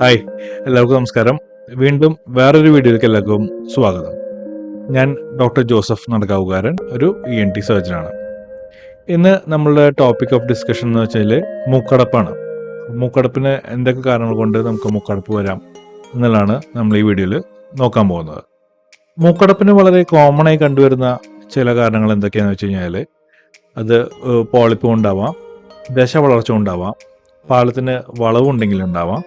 Hi എല്ലാവർക്കും നമസ്കാരം. വീണ്ടും വേറൊരു വീഡിയോയിലേക്ക് എല്ലാവർക്കും സ്വാഗതം. ഞാൻ ഡോക്ടർ ജോസഫ് നടക്കാവുകാരൻ ഒരു ഇ എൻ ടി സർജനാണ് ഇന്ന് നമ്മളുടെ ടോപ്പിക് ഓഫ് ഡിസ്കഷൻ എന്ന് വെച്ചാൽ മൂക്കടപ്പാണ്. മൂക്കടപ്പിന് എന്തൊക്കെ കാരണങ്ങൾ കൊണ്ട് നമുക്ക് മൂക്കടപ്പ് വരാം എന്നുള്ളതാണ് നമ്മൾ ഈ വീഡിയോയിൽ നോക്കാൻ പോകുന്നത്. മൂക്കടപ്പിന് വളരെ കോമൺ ആയി കണ്ടുവരുന്ന ചില കാരണങ്ങൾ എന്തൊക്കെയാണെന്ന് വെച്ച് കഴിഞ്ഞാൽ അത് പോളിപ്പ് കൊണ്ടാവാം ദശ വളർച്ച ഉണ്ടാവാം പാലത്തിന് വളവുണ്ടെങ്കിൽ ഉണ്ടാവാം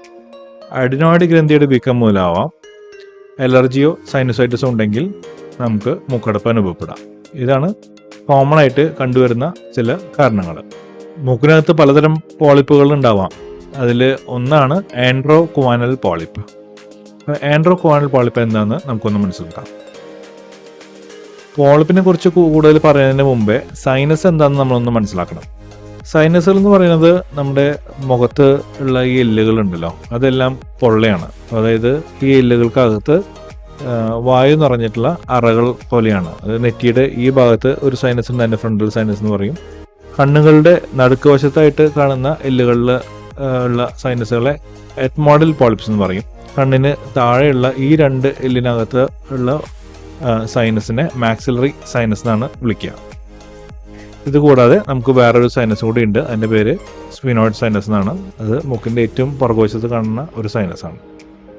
അഡിനോയിഡ് ഗ്രന്ഥിയുടെ വീക്കം മൂലമാവാം അലർജിയോ സൈനസൈറ്റിസോ ഉണ്ടെങ്കിൽ നമുക്ക് മൂക്കടപ്പ് അനുഭവപ്പെടാം. ഇതാണ് കോമൺ ആയിട്ട് കണ്ടുവരുന്ന ചില കാരണങ്ങൾ. മൂക്കിനകത്ത് പലതരം പോളിപ്പുകൾ ഉണ്ടാവാം. അതിൽ ഒന്നാണ് ആൻഡ്രോ കുവാനൽ പോളിപ്പ് ആൻഡ്രോ കുവാനൽ പോളിപ്പ് എന്താണെന്ന് നമുക്കൊന്ന് മനസ്സിലാക്കാം. പോളിപ്പിനെ കുറിച്ച് കൂടുതൽ പറയുന്നതിന് മുമ്പേ സൈനസ് എന്താണെന്ന് നമ്മളൊന്ന് മനസ്സിലാക്കണം. സൈനസുകൾ എന്ന് പറയുന്നത് നമ്മുടെ മുഖത്ത് ഉള്ള ഈ എല്ലുകൾ ഉണ്ടല്ലോ അതെല്ലാം പൊള്ളയാണ്. അതായത് ഈ എല്ലുകൾക്കകത്ത് വായു നിറഞ്ഞിട്ടുള്ള അറകൾ പോലെയാണ്. അത് നെറ്റിയുടെ ഈ ഭാഗത്ത് ഒരു സൈനസ് ഉണ്ട് അതിന്റെ ഫ്രണ്ടൽ സൈനസ് എന്ന് പറയും. കണ്ണുകളുടെ നടുക്ക് വശത്തായിട്ട് കാണുന്ന എല്ലുകളിൽ ഉള്ള സൈനസുകളെ എത്മോഡൽ പോളിപ്സ് എന്ന് പറയും. കണ്ണിന് താഴെയുള്ള ഈ രണ്ട് എല്ലിനകത്ത് ഉള്ള സൈനസിനെ മാക്സിലറി സൈനസ് എന്നാണ് വിളിക്കുക. ഇത് കൂടാതെ നമുക്ക് വേറൊരു സൈനസ് കൂടി ഉണ്ട്. അതിന്റെ പേര് സ്പിനോയിഡ് സൈനസ് എന്നാണ്. അത് മൂക്കിന്റെ ഏറ്റവും പുറകുവശത്ത് കാണുന്ന ഒരു സൈനസ് ആണ്.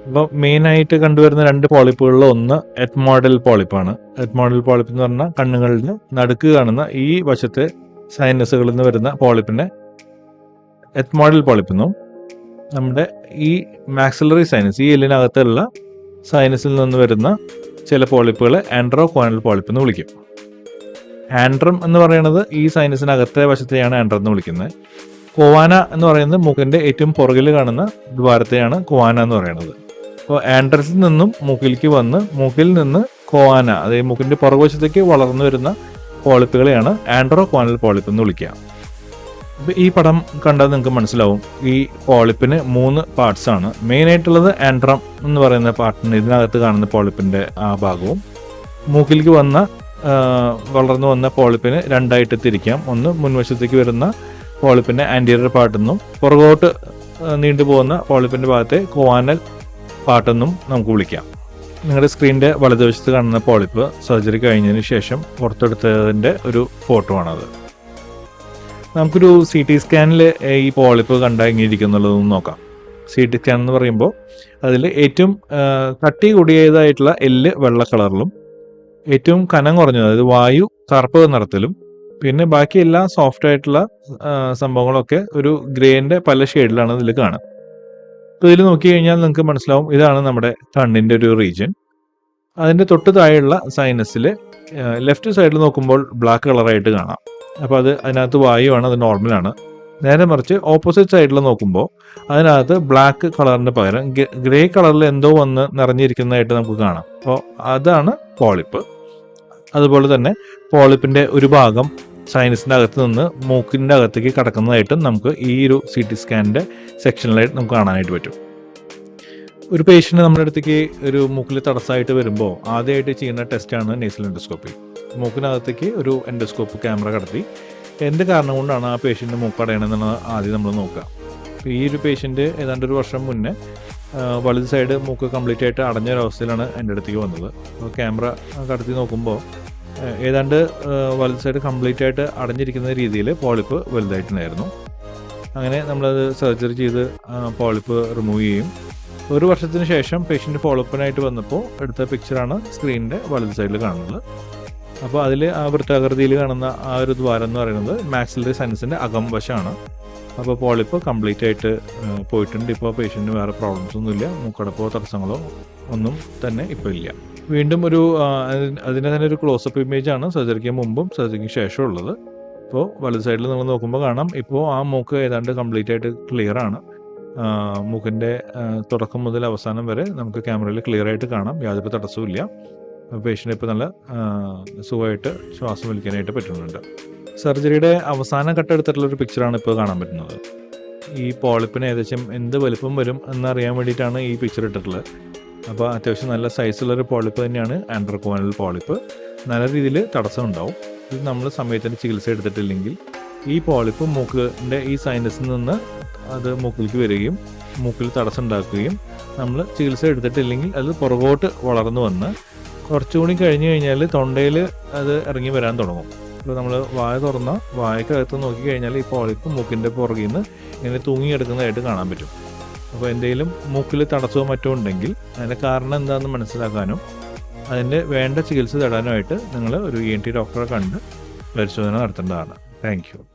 അപ്പോൾ മെയിൻ ആയിട്ട് കണ്ടുവരുന്ന രണ്ട് പോളിപ്പുകളിൽ ഒന്ന് എത്മോഡൽ പോളിപ്പാണ് എത്മോഡൽ പോളിപ്പ് എന്ന് പറഞ്ഞാൽ കണ്ണുകളുടെ നടുക്ക് കാണുന്ന ഈ വശത്തെ സൈനസുകളിൽ നിന്ന് വരുന്ന പോളിപ്പിനെ എത്മോഡൽ പോളിപ്പ് എന്നും നമ്മുടെ ഈ മാക്സിലറി സൈനസ് ഈ എല്ലിനകത്തുള്ള സൈനസിൽ നിന്ന് വരുന്ന ചില പോളിപ്പുകളെ ആൻഡ്രോ കോണൽ പോളിപ്പ് എന്ന് വിളിക്കും. ആൻഡ്രം എന്ന് പറയുന്നത് ഈ സൈനസിനകത്തെ വശത്തെയാണ് ആൻഡ്രം എന്ന് വിളിക്കുന്നത്. കോവാന എന്ന് പറയുന്നത് മൂക്കിന്റെ ഏറ്റവും പുറകിൽ കാണുന്ന ദ്വാരത്തെയാണ് കോവാന എന്ന് പറയുന്നത്. അപ്പോൾ ആൻഡ്രസിൽ നിന്നും മൂക്കിലേക്ക് വന്ന് മൂക്കിൽ നിന്ന് കോവാന അതായത് മൂക്കിന്റെ പുറകുവശത്തേക്ക് വളർന്നു വരുന്ന പോളിപ്പുകളെയാണ് ആൻഡ്രോ കോവാനൽ പോളിപ്പ് എന്ന് വിളിക്കുക. അപ്പോൾ ഈ പടം കണ്ടാൽ നിങ്ങൾക്ക് മനസ്സിലാവും ഈ പോളിപ്പിന് മൂന്ന് പാർട്സ് ആണ്. മെയിൻ ആയിട്ടുള്ളത് ആൻഡ്രം എന്ന് പറയുന്ന പാർട്ടിന് ഇതിനകത്ത് കാണുന്ന പോളിപ്പിന്റെ ആ ഭാഗവും മൂക്കിലേക്ക് വന്ന വളർന്നു വന്ന പോളിപ്പിന് രണ്ടായിട്ട് തിരിക്കാം ഒന്ന് മുൻവശത്തേക്ക് വരുന്ന പോളിപ്പിന്റെ ആന്റീരിയർ പാട്ടെന്നും പുറകോട്ട് നീണ്ടു പോകുന്ന പോളിപ്പിന്റെ ഭാഗത്തെ കോവാനൽ പാട്ടെന്നും നമുക്ക് വിളിക്കാം. നിങ്ങളുടെ സ്ക്രീനിന്റെ വലതുവശത്ത് കാണുന്ന പോളിപ്പ് സർജറി കഴിഞ്ഞതിന് ശേഷം പുറത്തെടുത്തതിന്റെ ഒരു ഫോട്ടോ ആണത്. നമുക്കൊരു സി ടി സ്കാനിൽ ഈ പോളിപ്പ് കണ്ടാൽ നോക്കാം. സി ടി സ്കാൻ എന്ന് പറയുമ്പോൾ അതിൽ ഏറ്റവും കട്ടി കൂടിയതായിട്ടുള്ള എല്ല് വെള്ള കളറിലും ഏറ്റവും കനം കുറഞ്ഞത് അതായത് വായു കറുപ്പ് നിറത്തിലും പിന്നെ ബാക്കി എല്ലാ സോഫ്റ്റ് ആയിട്ടുള്ള സംഭവങ്ങളൊക്കെ ഒരു ഗ്രേന്റെ പല ഷെയ്ഡിലാണ് ഇതിൽ കാണാം. അപ്പോൾ ഇതിൽ നോക്കി കഴിഞ്ഞാൽ നിങ്ങൾക്ക് മനസ്സിലാവും ഇതാണ് നമ്മുടെ കണ്ണിന്റെ ഒരു റീജിയൻ അതിന്റെ തൊട്ട് താഴെയുള്ള സൈനസിൽ ലെഫ്റ്റ് സൈഡിൽ നോക്കുമ്പോൾ ബ്ലാക്ക് കളറായിട്ട് കാണാം. അപ്പോൾ അത് അതിനകത്ത് വായുവാണ് അത് നോർമലാണ് നേരെ മറിച്ച് ഓപ്പോസിറ്റ് സൈഡിൽ നോക്കുമ്പോൾ അതിനകത്ത് ബ്ലാക്ക് കളറിന് പകരം ഗ്രേ കളറിൽ എന്തോ വന്ന് നിറഞ്ഞിരിക്കുന്നതായിട്ട് നമുക്ക് കാണാം. അപ്പോൾ അതാണ് പോളിപ്പ് അതുപോലെ തന്നെ പോളിപ്പിന്റെ ഒരു ഭാഗം സൈനസിന്റെ അകത്ത് നിന്ന് മൂക്കിന്റെ അകത്തേക്ക് കടക്കുന്നതായിട്ടും നമുക്ക് ഈ ഒരു സി ടി സ്കാനിന്റെ സെക്ഷനിലായിട്ട് നമുക്ക് കാണാനായിട്ട് പറ്റും. ഒരു പേഷ്യന്റ് നമ്മുടെ അടുത്തേക്ക് ഒരു മൂക്കിൽ തടസ്സമായിട്ട് വരുമ്പോൾ ആദ്യമായിട്ട് ചെയ്യുന്ന ടെസ്റ്റാണ് നേസൽ എൻഡോസ്കോപ്പി മൂക്കിനകത്തേക്ക് ഒരു എൻഡോസ്കോപ്പ് ക്യാമറ കടത്തി. എന്ത് കാരണം കൊണ്ടാണ് ആ പേഷ്യന്റ് മൂക്കടയണമെന്നുള്ളത് ആദ്യം നമ്മൾ നോക്കുക. ഈ ഒരു പേഷ്യന്റ് ഏതാണ്ട് ഒരു വർഷം മുന്നേ വലത് സൈഡ് മൂക്ക് കംപ്ലീറ്റ് ആയിട്ട് അടഞ്ഞ ഒരു അവസ്ഥയിലാണ് എന്റെ അടുത്തേക്ക് വന്നത്. അപ്പോൾ ക്യാമറ കടത്തി നോക്കുമ്പോൾ ഏതാണ്ട് വലത് സൈഡ് കംപ്ലീറ്റ് ആയിട്ട് അടഞ്ഞിരിക്കുന്ന രീതിയിൽ പോളിപ്പ് വലുതായിട്ടുണ്ടായിരുന്നു. അങ്ങനെ നമ്മളത് സർജറി ചെയ്ത് പോളിപ്പ് റിമൂവ് ചെയ്യും. ഒരു വർഷത്തിന് ശേഷം പേഷ്യന്റ് ഫോളോപ്പിനായിട്ട് വന്നപ്പോൾ എടുത്ത പിക്ചറാണ് സ്ക്രീനിന്റെ വലത് സൈഡിൽ കാണുന്നത്. അപ്പോൾ അതിൽ ആ വൃത്താകൃതിയിൽ കാണുന്ന ആ ഒരു ദ്വാരം എന്ന് പറയുന്നത് മാക്സിലറി സയൻസിന്റെ അകം വശമാണ് അപ്പോൾ പോളിപ്പ് കംപ്ലീറ്റ് ആയിട്ട് പോയിട്ടുണ്ട്. ഇപ്പോൾ പേഷ്യന്റിന് വേറെ പ്രോബ്ലംസ് ഒന്നുമില്ല മൂക്കടപ്പോ തടസ്സങ്ങളോ ഒന്നും തന്നെ ഇപ്പോൾ ഇല്ല. വീണ്ടും ഒരു അതിന്റെ തന്നെ ഒരു ക്ലോസപ്പ് ഇമേജ് ആണ് സർജറിക്ക് മുമ്പും സർജറിക്ക് ശേഷം ഉള്ളത്. ഇപ്പോൾ വലത് സൈഡിൽ നിങ്ങൾ നോക്കുമ്പോൾ കാണാം. ഇപ്പോൾ ആ മൂക്ക് ഏതാണ്ട് കംപ്ലീറ്റ് ആയിട്ട് ക്ലിയർ ആണ്. മൂക്കിന്റെ തുടക്കം മുതൽ അവസാനം വരെ നമുക്ക് ക്യാമറയിൽ ക്ലിയർ ആയിട്ട് കാണാം. യാതൊരു തടസ്സവും ഇല്ല. പേഷ്യന്റ് ഇപ്പോൾ നല്ല സുഖമായിട്ട് ശ്വാസം വലിക്കാനായിട്ട് പറ്റുന്നുണ്ട്. സർജറിയുടെ അവസാന ഘട്ടം എടുത്തിട്ടുള്ള ഒരു പിക്ചറാണ് ഇപ്പോൾ കാണാൻ പറ്റുന്നത്. ഈ പോളിപ്പിന് ഏകദേശം എന്ത് വലുപ്പം വരും എന്നറിയാൻ വേണ്ടിയിട്ടാണ് ഈ പിക്ചർ ഇട്ടിട്ടുള്ളത്. അപ്പോൾ അത്യാവശ്യം നല്ല സൈസുള്ളൊരു പോളിപ്പ് തന്നെയാണ് ആൻഡ്രോക്കോനൽ പോളിപ്പ് നല്ല രീതിയിൽ തടസ്സം ഉണ്ടാവും. ഇത് നമ്മൾ സമയത്തിന് ചികിത്സ എടുത്തിട്ടില്ലെങ്കിൽ ഈ പോളിപ്പ് മൂക്കിന്റെ ഈ സൈനസിൽ നിന്ന് അത് മൂക്കിലേക്ക് വരികയും മൂക്കിൽ തടസ്സം ഉണ്ടാക്കുകയും നമ്മൾ ചികിത്സ എടുത്തിട്ടില്ലെങ്കിൽ അത് പുറകോട്ട് വളർന്നു വന്ന് കുറച്ചുകൂടി കഴിഞ്ഞ് കഴിഞ്ഞാൽ തൊണ്ടയിൽ അത് ഇറങ്ങി വരാൻ തുടങ്ങും. നമ്മൾ വായ തുറന്ന വായക്കകത്ത് നോക്കി കഴിഞ്ഞാൽ ഈ പോളിപ്പ് മൂക്കിന്റെ പുറകിൽ നിന്ന് ഇങ്ങനെ തൂങ്ങിയെടുക്കുന്നതായിട്ട് കാണാൻ പറ്റും. അപ്പോൾ എന്തെങ്കിലും മൂക്കിൽ തടസ്സമോ മറ്റോ ഉണ്ടെങ്കിൽ അതിന്റെ കാരണം എന്താണെന്ന് മനസ്സിലാക്കാനും അതിന്റെ വേണ്ട ചികിത്സ തേടാനുമായിട്ട് നിങ്ങൾ ഒരു ഇ എൻ ടി ഡോക്ടറെ കണ്ട് പരിശോധന നടത്തേണ്ടതാണ്. താങ്ക്